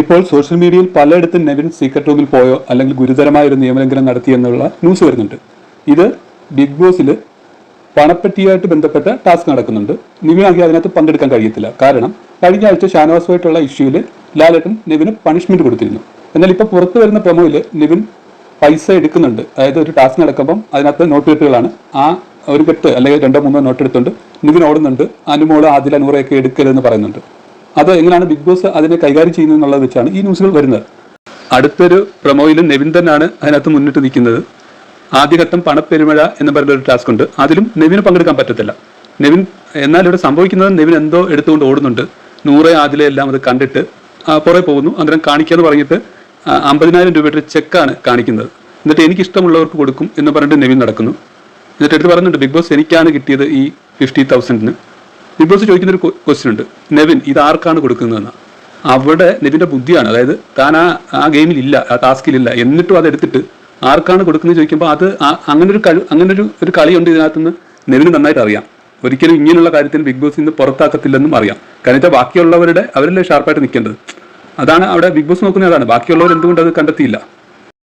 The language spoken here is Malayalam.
ഇപ്പോൾ സോഷ്യൽ മീഡിയയിൽ പലയിടത്തും നെവിൻ സീക്രട്ട് റൂമിൽ പോയോ അല്ലെങ്കിൽ ഗുരുതരമായ ഒരു നിയമലംഘനം നടത്തി എന്നുള്ള ന്യൂസ് വരുന്നുണ്ട്. ഇത് ബിഗ് ബോസിൽ പണപ്പെട്ടിയായിട്ട് ബന്ധപ്പെട്ട ടാസ്ക് നടക്കുന്നുണ്ട്. നിവിനാണെങ്കിൽ അതിനകത്ത് പങ്കെടുക്കാൻ കഴിയത്തില്ല. കാരണം കഴിഞ്ഞ ആഴ്ച ഷാനവാസുമായിട്ടുള്ള ഇഷ്യൂവിൽ ലാലേട്ടൻ നിവിന് പണിഷ്മെന്റ് കൊടുത്തിരുന്നു. എന്നാൽ ഇപ്പോൾ പുറത്തു വരുന്ന പ്രൊമോയിൽ നിവിൻ പൈസ എടുക്കുന്നുണ്ട്. അതായത് ഒരു ടാസ്ക് നടക്കുമ്പം അതിനകത്ത് നോട്ട് ആ ഒരു കെട്ട് അല്ലെങ്കിൽ രണ്ടോ മൂന്നോ നോട്ട് എടുത്തുകൊണ്ട് നിവിൻ ഓടുന്നുണ്ട്. അനുമോൾ ആദില നൂറയൊക്കെ എടുക്കരുതെന്ന് പറയുന്നുണ്ട്. അത് എങ്ങനെയാണ് ബിഗ് ബോസ് അതിനെ കൈകാര്യം ചെയ്യുന്നത് എന്നുള്ളത് വെച്ചാണ് ഈ ന്യൂസുകൾ വരുന്നത്. അടുത്തൊരു പ്രൊമോയിലും നെവിൻ തന്നെയാണ് അതിനകത്ത് മുന്നിട്ട് നിൽക്കുന്നത്. ആദ്യഘട്ടം പണപ്പെരുമഴ എന്ന് പറയുന്ന ഒരു ടാസ്ക് ഉണ്ട്. അതിലും നെവിന് പങ്കെടുക്കാൻ പറ്റത്തില്ല. നെവിൻ എന്നാൽ ഇവിടെ സംഭവിക്കുന്നത് നെവിൻ എന്തോ എടുത്തുകൊണ്ട് ഓടുന്നുണ്ട്. നൂറെ ആദിലെ എല്ലാം അത് കണ്ടിട്ട് പുറകെ പോകുന്നു. അന്നേരം കാണിക്കാന്ന് പറഞ്ഞിട്ട് അമ്പതിനായിരം രൂപയുടെ ചെക്കാണ് കാണിക്കുന്നത്. എന്നിട്ട് എനിക്ക് ഇഷ്ടമുള്ളവർക്ക് കൊടുക്കും എന്ന് പറഞ്ഞിട്ട് നെവിൻ നടക്കുന്നു. എന്നിട്ട് എടുത്ത് പറയുന്നുണ്ട് ബിഗ് ബോസ് എനിക്കാണ് കിട്ടിയത് ഈ ഫിഫ്റ്റി തൗസൻഡിന് ബിഗ് ബോസ് ചോദിക്കുന്ന ഒരു ക്വസ്റ്റ്യൻ ഉണ്ട്. നെവിൻ ഇത് ആർക്കാണ് കൊടുക്കുന്നതെന്ന്? അവിടെ നെവിന്റെ ബുദ്ധിയാണ്. അതായത് താൻ ആ ആ ഗെയിമിലില്ല ആ ടാസ്കിലില്ല എന്നിട്ടും അത് എടുത്തിട്ട് ആർക്കാണ് കൊടുക്കുന്നത് ചോദിക്കുമ്പോൾ അത് അങ്ങനൊരു കഴി അങ്ങനെ ഒരു ഒരു കളിയുണ്ട് ഇതിനകത്തുനിന്ന് നെവിന് നന്നായിട്ട് അറിയാം. ഒരിക്കലും ഇങ്ങനെയുള്ള കാര്യത്തിൽ ബിഗ് ബോസ് ഇന്ന് പുറത്താക്കത്തില്ലെന്നും അറിയാം. കാരണം വെച്ചാൽ ബാക്കിയുള്ളവരുടെ അവരല്ലേ ഷാർപ്പായിട്ട് നിൽക്കേണ്ടത് അതാണ് അവിടെ ബിഗ് ബോസ് നോക്കുന്നത് അതാണ്. ബാക്കിയുള്ളവർ എന്തുകൊണ്ട് അത് കണ്ടെത്തിയില്ല?